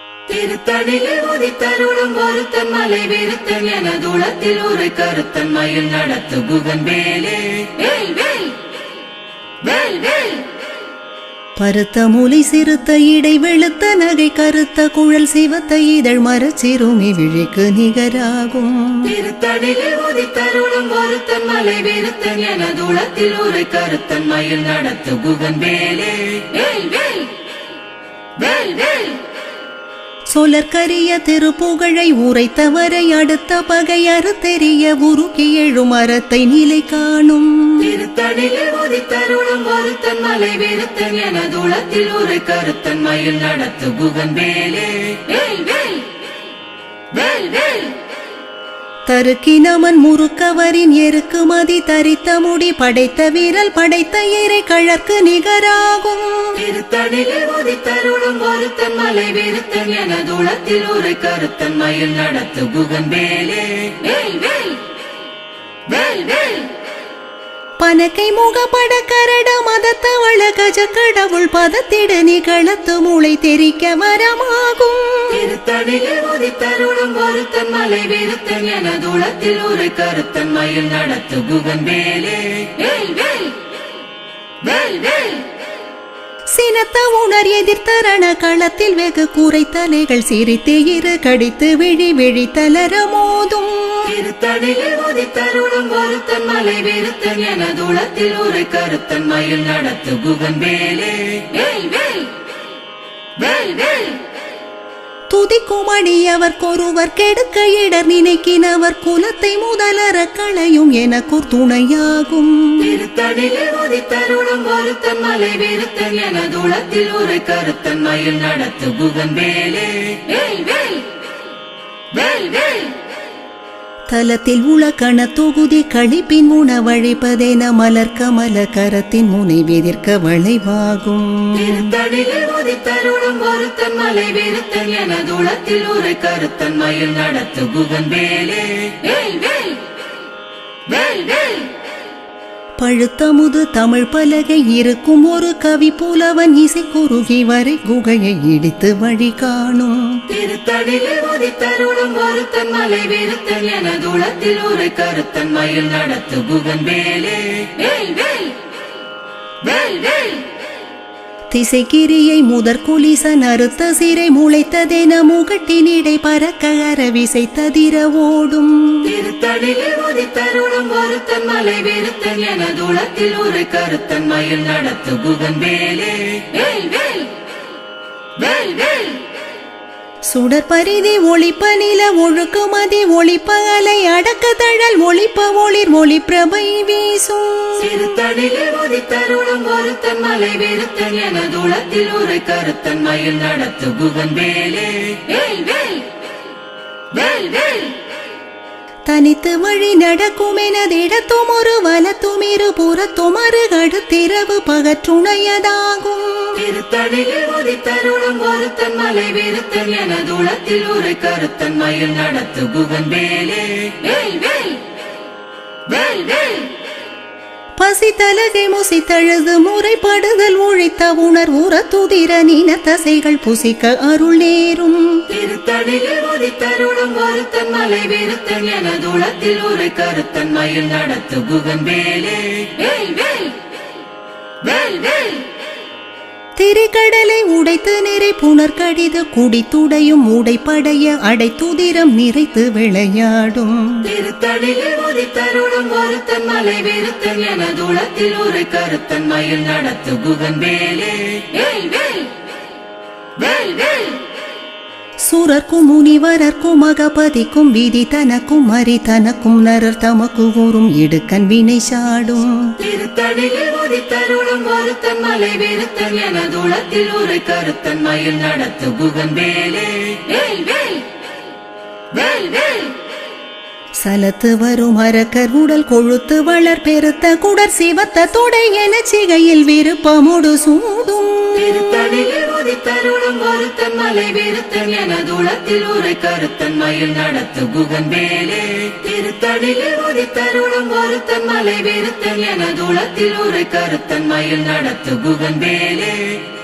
திருத்தணியில் உதித்தருளும் ஒருத்தன் மலை விருத்தன் என தூளத்தில் ஒரு கருத்தன் மயில் நடத்து குகன் வேலே. பருத்த மூலை சிறுத்த இடை வெளுத்த நகை கருத்த குழல் சிவத்த இதழ் மரச்சிறுமி விழிக்கு நிகராகும். திருத்தணியில் உதித்தருளும் ஒருத்தன் மலை விருத்தன் என தூளத்தில் ஒரு கருத்தன் மயில் நடத்து வேலே. வேல் வேல் வேல் வேல். சொலற்கரிய திருப்புகழை உரைத்தவரை அடுத்த பகை தெரிய உருக்கி எழும் அறத்தை நிலை காணும். ஒருத்தன் மலை விருத்தன் என தூளத்தில் ஒரு கருத்தன் மயில் நடத்து புகன் வேலே வேல் வேல் வேல் வேல். தருக்கினமன் முறுக்கவரின் எருக்கு மதி தரித்த முடி படைத்த வீரல் படைத்த இறை கழற்கு நிகராகும். உதித்தருளும் ஒருத்தன் மலை என தூளத்தில் ஒரு கருத்தன் மயில் நடத்து குகன் வேலே. வேல் வேல். வேல் வேல். பனக்கை முகப்பட கரட மதத்தவள கஜ கடவுள் பதத்திடு நிகழத்து மூளை தெரிக்க வரமாகும். திருத்தணியில் உதித்தருளும் ஒருத்தன் மலை விருத்தன் என தூளத்தில் ஒரு கருத்தன் மயில் நடத்து குகன் வேல். சினத்த உணர் எதிர்த்தரண களத்தில் வெகு கூரை தலைகள் சிரித்து இரு கடித்து விழி விழி தளர மோதும். திருத்தணியில் உதித்தருளும் ஒருத்தன் மலை விருத்தன் என தூளத்தில் ஒரு கருத்தன் மயில் நடத்து குகன் வேலே வேல் வேல் வேல். வேல் துதிக்கும் அடியவர் கொருவர் கெடுக்க இடர் நினைக்கினவர் குலத்தை முதலற களையும் எனக்குர் துணையாகும். உதித்தருளும் ஒருத்தன் மலை விருத்தன் என தூளத்தில் ஒரு கருத்தன் மயில் நடத்து குகன் வேலே வேல் வேல் வேல். தலத்தில் உலகண தொகுதி கழிப்பின் உணவழிப்பதென மலர் கமல கரத்தின் முனை வெதிர்க்க வளைவாகும். கருத்தன் மயில் நடத்து குகன் வேலே. வேல் வேல் வேல் வேல். பழுத்தமுது தமிழ் பலகை இருக்கும் ஒரு கவி புலவன் இசை குறுகி வரை குகையை இடித்து வழி காணும். திருத்தணியில் ஒருத்தன் மலை விருத்தன் என தூளத்தில் ஒரு கருத்தன் மயில் நடத்து புகன் வேலே. வேல் வேல் வேல் வேல். திசைக்கிரியை முதற் குலிசன் அறுத்த சிறை முளைத்ததென முகட்டினிடை பறக்க அரவிசை ததிர ஓடும். திருத்தணியில் உதித்தருளும் ஒருத்தன் மலை வெறுத்தன் என தூளத்தில் ஒரு கருத்தன் மயில் நடத்து புகன் வேலே. வேல் வேல் வேல் வேல். சுடர் பரிதி ஒளிப்ப நில ஒழுக்கு மதி ஒளிப்ப அலை அடக்க தழல் ஒளிப்ப ஒளிர் ஒளி பிரபை வீசும் உதித்தருளும் ஒருத்தன் மலை விருத்தன் என தூளத்தில் ஒரு கருத்தன் மயில் நடத்து வேல். தனித்து வழி நடக்கும் எனதிடத்தும் ஒரு வலத்தும் இரு புறத்தும் அருகடுத்திரவு பகற்றுணையதாகும். திருத்தணியில் உதித்தருளும் ஒருத்தன் மலை விருத்தன் என தூளத்தில் ஒரு கருத்தன் மயில் நடத்து குகன் வேலே வேல் வேல் வேல் வேல். பசி தலகை முசித்தழுது முறைப்படுதல் உழைத்த உணர் உற துதிர நீன தசைகள் புசிக்க அருள் நேரும். கருத்தன் மயில் நடத்து குகன் வேலே வேல் வேல் வேல் வேல். திரிகடலை உடைத்து நிறை புனர் கடிது குடித்துடையும் உடைப்படைய அடைத்துதிரம் நிறைத்து விளையாடும். திருத்தணியில் உதித்தருளும் ஒருத்தன் மலை விருத்தன் என தூளத்தில் ஒரு கருத்தன் மயில் நடத்து குகன் வேலே சுரர்க்கும் முனிவரர்க்கும் மகபதிக்கும் விதி தனக்கும் மறி தனக்கும் நரர் தமக்கு ஊறும் இடுக்கண் வினை சாடும். திருத்தணியில் உதித்தருளும் ஒருத்தன் ஒருத்தன் மலை விருத்தன் என தூளத்தில் ஒரு கருத்தன் மயில் நடத்து புகன் வேலே. வேல் வேல். வேல் வேல். சலத்து வரும் அரக்கர் உடல் கொழுத்து வளர் பெருத்த குடர் சிவத்த தொடை என சிகையில் விருப்பமுடு சூடும். ஒருத்தன் மலை விருத்தன் என தூளத்தில் ஒரு கருத்தன் மயில் நடத்து குகன் வேலே. திருத்தணியில் உதித்தருளும் ஒருத்தன் மலை விருத்தன் கருத்தன் மயில் நடத்து குகன் வேலே.